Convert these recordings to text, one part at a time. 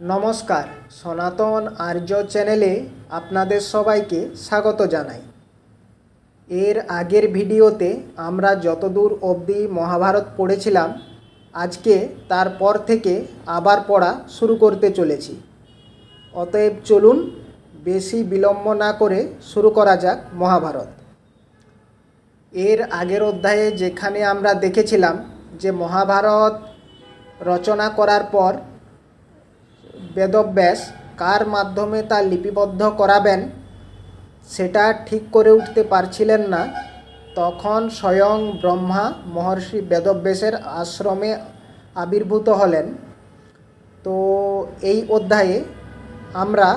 নমস্কার। সনাতন আর্য চ্যানেলে আপনাদের সবাইকে স্বাগত জানাই। এর আগের ভিডিওতে আমরা যতদূর অবধি মহাভারত পড়েছিলাম, আজকে তারপর থেকে আবার পড়া শুরু করতে চলেছি। অতএব চলুন বেশি বিলম্ব না করে শুরু করা যাক মহাভারত। এর আগের অধ্যায়ে যেখানে আমরা দেখেছিলাম যে মহাভারত রচনা করার পর বেদব্যাস কার মাধ্যমে তা লিপিবদ্ধ করাবেন, সেটা ঠিক করে উঠতে পারছিলেন না। তখন স্বয়ং ব্রহ্মা মহর্ষি বেদব্যাসের আশ্রমে আবির্ভূত হলেন। তো এই অধ্যায়ে আমরা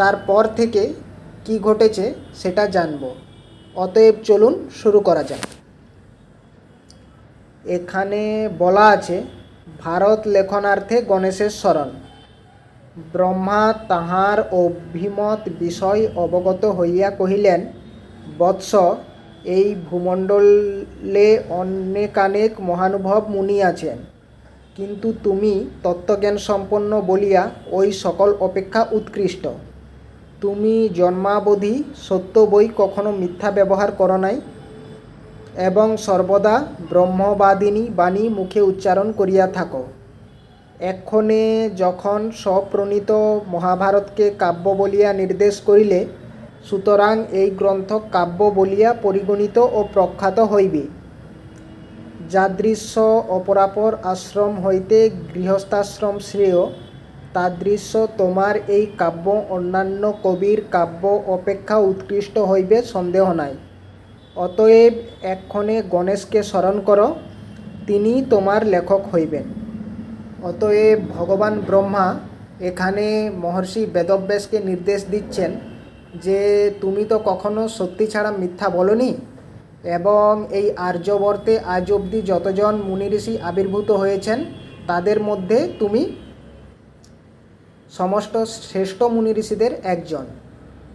তারপর থেকে কি ঘটেছে সেটা জানব। অতএব চলুন শুরু করা যাক। এখানে বলা আছে, ভারত লেখনার্থে গণেশের স্মরণ ব্রহ্মা তাহার অভিমত বিষয় অবগত হইয়া কহিলেন, বৎস, এই ভূমণ্ডলে অনেকানেক মহানুভব মুনি আছেন। কিন্তু তুমি তত্ত্বজ্ঞান সম্পন্ন বলিয়া ওই সকল অপেক্ষা উৎকৃষ্ট। তুমি জন্মাবধি সত্য বই কখনো মিথ্যা ব্যবহার করো নাই। এবং সর্বদা ব্রহ্মবাদিনী বাণী মুখে উচ্চারণ করিয়া থাকো। এক্ষণে যখন স্বপ্রণীত মহাভারতকে কাব্য বলিয়া নির্দেশ করিলে, সুতরাং এই গ্রন্থ কাব্য বলিয়া পরিগণিত ও প্রখ্যাত হইবে। যাদৃশ্য অপরাপর আশ্রম হইতে গৃহস্থাশ্রম শ্রেয়, তাদৃশ্য তোমার এই কাব্য অন্যান্য কবির কাব্য অপেক্ষা উৎকৃষ্ট হইবে সন্দেহ নাই। অতএব এক্ষণে গণেশকে স্মরণ করো তিনি তোমার লেখক হইবেন। অতএব ভগবান ব্রহ্মা এখানে মহর্ষি বেদব্যাসকে নির্দেশ দিচ্ছেন যে তুমি তো কখনো সত্যি ছাড়া মিথ্যা বলনি এবং এই আর্যবর্তে আজ অবধি যতজন মুনি ঋষি আবির্ভূত হয়েছেন, তাদের মধ্যে তুমি সমস্ত শ্রেষ্ঠ মুনি ঋষিদের একজন।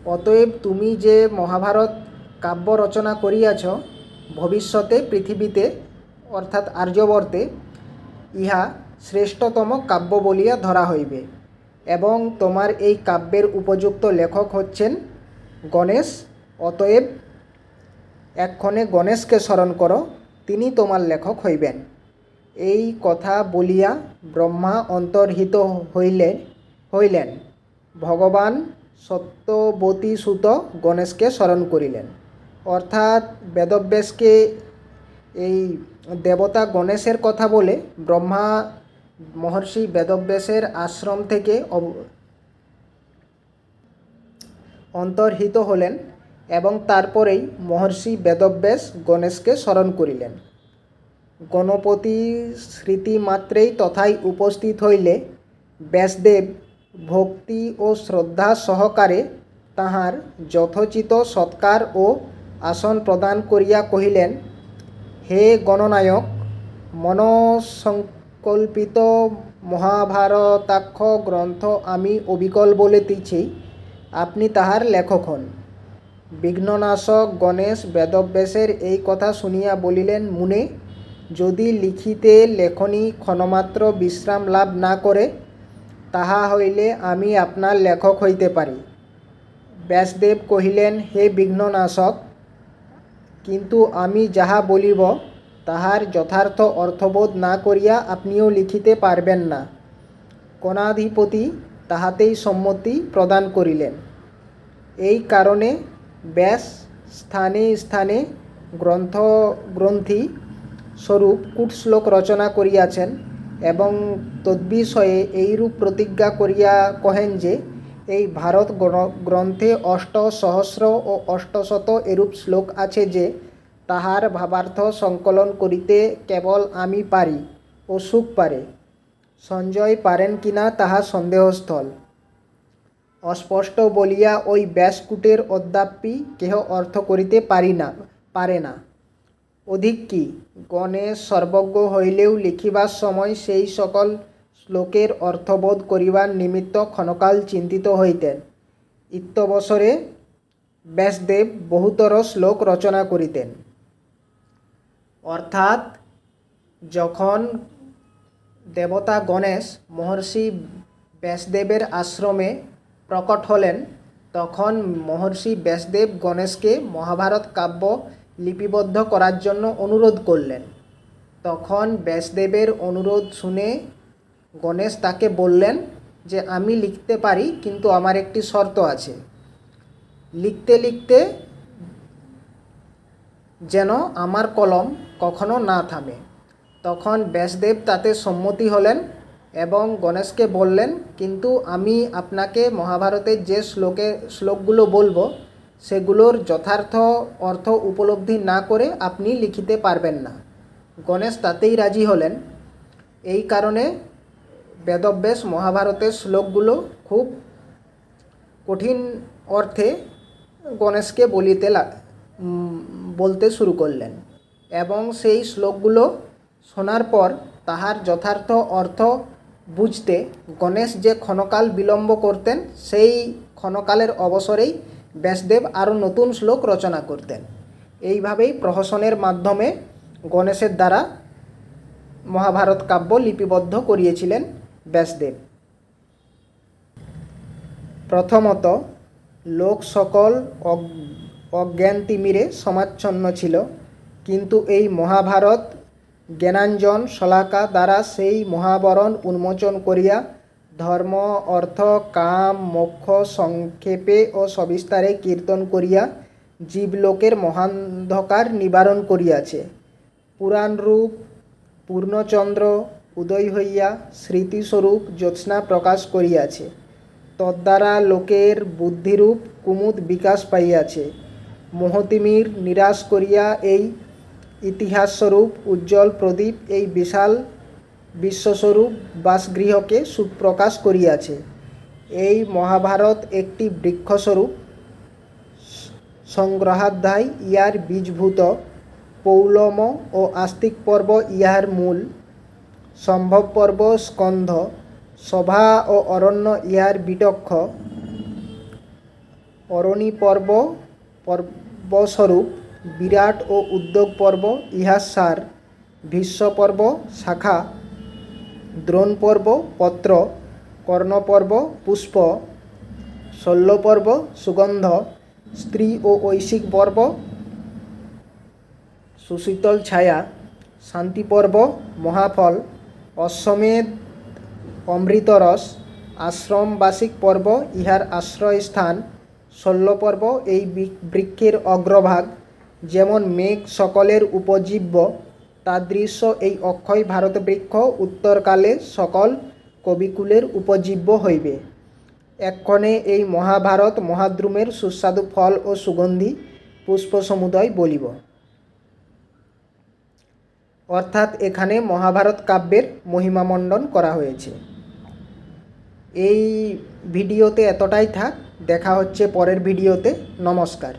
অতএব তুমি যে মহাভারত কাব্য রচনা করিয়াছ, ভবিষ্যতে পৃথিবীতে, অর্থাৎ আর্যবর্তে, ইহা শ্রেষ্ঠতম কাব্য বলিয়া ধরা হইবে। এবং তোমার এই কাব্যের উপযুক্ত লেখক হচ্ছেন গণেশ। অতএব এক্ষণে গণেশকে স্মরণ করো, তিনি তোমার লেখক হইবেন। এই কথা বলিয়া ব্রহ্মা অন্তর্হিত হইলেন হইলেন। ভগবান সত্যবতী সুত গণেশকে স্মরণ করিলেন। অর্থাৎ বেদব্যাসকে এই দেবতা গণেশের কথা বলে ব্রহ্মা মহর্ষি বেদব্যাসের আশ্রম থেকে অন্তর্হিত হলেন এবং তারপরেই মহর্ষি বেদব্যাস গণেশকে স্মরণ করিলেন। গণপতি স্মৃতিমাত্রেই তথায় উপস্থিত হইলে ব্যাসদেব ভক্তি ও শ্রদ্ধা সহকারে তাহার যথোচিত সৎকার ও আসন প্রদান করিয়া কহিলেন, হে গণনায়ক মনসংকল্পিত মহাভারতাক্ষ গ্রন্থ আমি অবিকল বলিতেছি আপনি তাহার লেখক হন বিঘ্ননাশক গণেশ বেদব্যাসের এই কথা শুনিয়া বলিলেন, মুনে, যদি লিখিতে লেখনী ক্ষণমাত্র বিশ্রাম লাভ না করে, তাহা হইলে আমি আপনার লেখক হইতে পারি। ব্যাসদেব কহিলেন, হে বিঘ্ননাশক, কিন্তু আমি যাহা বলিব তাহার যথার্থ অর্থবোধ না করিয়া আপনিও লিখিতে পারবেন না। কণাধিপতি তাহাতেই সম্মতি প্রদান করিলেন। এই কারণে ব্যাস স্থানে স্থানে গ্রন্থ গ্রন্থি স্বরূপ কূটশ্লোক রচনা করিয়াছেন এবং তদ্বিষয়ে এইরূপ প্রতিজ্ঞা করিয়া কহেন যে, এই ভারত গ্রন্থে অষ্ট সহস্র ও অষ্টশত এরূপ শ্লোক আছে যে তাহার ভাবার্থ সংকলন করিতে কেবল আমি পারি ও সুখ পারে। সঞ্জয় পারেন কিনা তাহা সন্দেহস্থল। অস্পষ্ট বলিয়া ওই ব্যাসকুটের অদ্যাপি কেহ অর্থ করিতে পারি না, পারে না। অধিক কি? গণেশ সর্বজ্ঞ হইলেও লিখিবার সময় সেই সকল শ্লোকের অর্থবোধ করিবার নিমিত্ত ক্ষণকাল চিন্তিত হইতেন। ইত্যবসরে ব্যাসদেব বহুতর শ্লোক রচনা করিতেন। অর্থাৎ যখন দেবতা গণেশ মহর্ষি ব্যাসদেবের আশ্রমে প্রকট হলেন, তখন মহর্ষি ব্যাসদেব গণেশকে মহাভারত কাব্য লিপিবদ্ধ করার জন্য অনুরোধ করলেন। তখন ব্যাসদেবের অনুরোধ শুনে গণেশ তাকে বললেন যে, আমি লিখতে পারি, কিন্তু আমার একটি শর্ত আছে। লিখতে লিখতে যেন আমার কলম কখনো না থামে। তখন ব্যাসদেব তাতে সম্মতি হলেন এবং গণেশকে বললেন, কিন্তু আমি আপনাকে মহাভারতের যে শ্লোকে, শ্লোকগুলো বলব, সেগুলোর যথার্থ অর্থ উপলব্ধি না করে আপনি লিখিতে পারবেন না। গণেশ তাতেই রাজি হলেন। এই কারণে বেদব্যাস মহাভারতের শ্লোকগুলো খুব কঠিন অর্থে গণেশকে বলিতে বলতে শুরু করলেন। এবং সেই শ্লোকগুলো শোনার পর তাহার যথার্থ অর্থ বুঝতে গণেশ যে ক্ষণকাল বিলম্ব করতেন, সেই ক্ষণকালের অবসরেই ব্যাসদেব আরও নতুন শ্লোক রচনা করতেন। এইভাবেই প্রহসনের মাধ্যমে গণেশের দ্বারা মহাভারত কাব্য লিপিবদ্ধ করিয়েছিলেন ব্যাসদেব। প্রথমত, লোক সকল অজ্ঞান তিমিরে সমাচ্ছন্ন ছিল। কিন্তু এই মহাভারত জ্ঞানাঞ্জন শলাকা দ্বারা সেই মহাবরণ উন্মোচন করিয়া ধর্ম, অর্থ, কাম, মোক্ষ, সংক্ষেপে ও সবিস্তারে কীর্তন করিয়া জীবলোকের মহান্ধকার নিবারণ করিয়াছে। পুরাণরূপ পূর্ণচন্দ্র উদয় হইয়া স্মৃতিস্বরূপ জ্যোৎস্না প্রকাশ করিয়াছে। তদ্বারা লোকের বুদ্ধিরূপ কুমুদ বিকাশ পাইয়াছে। মোহতিমির নিরাশ করিয়া এই ইতিহাসস্বরূপ উজ্জ্বল প্রদীপ এই বিশাল বিশ্বস্বরূপ বাসগৃহকে সুপ্রকাশ করিয়াছে। এই মহাভারত একটি বৃক্ষস্বরূপ। সংগ্রহাধ্যায় ইহার বীজভূত। পৌলম ও আস্তিক পর্ব ইহার মূল। সম্ভব পর্ব স্কন্ধ। সভা ও অরণ্য ইহার বিটক্ষ। অরণি পর্ব পর্বস্বরূপ। বিরাট ও উদ্যোগ পর্ব ইহার সার, ভীষ্ম পর্ব, শাখা, দ্রোণ পর্ব, পত্র, কর্ণ পর্ব, পুষ্প শল্য পর্ব, সুগন্ধ, স্ত্রী ও ঐশিক পর্ব, সুশীতল ছায়া, শান্তি পর্ব, মহাফল, অশ্বমেধ, অমৃতরস, আশ্রমবাসিক পর্ব, ইহার আশ্রয়স্থান শল্য পর্ব, এই বৃক্ষের অগ্রভাগ যেমন মেঘ সকলের উপজীব্য, তাদৃশ্য এই অক্ষয় ভারত বৃক্ষ উত্তরকালে সকল কবিকুলের উপজীব্য হইবে। এক্ষণে এই মহাভারত মহাদ্রুমের সুস্বাদু ফল ও সুগন্ধি পুষ্প সমুদয় বলিব। অর্থাৎ এখানে মহাভারত কাব্যের মহিমামণ্ডন করা হয়েছে। এই ভিডিওতে এতটাই থাক, দেখা হচ্ছে পরের ভিডিওতে। নমস্কার।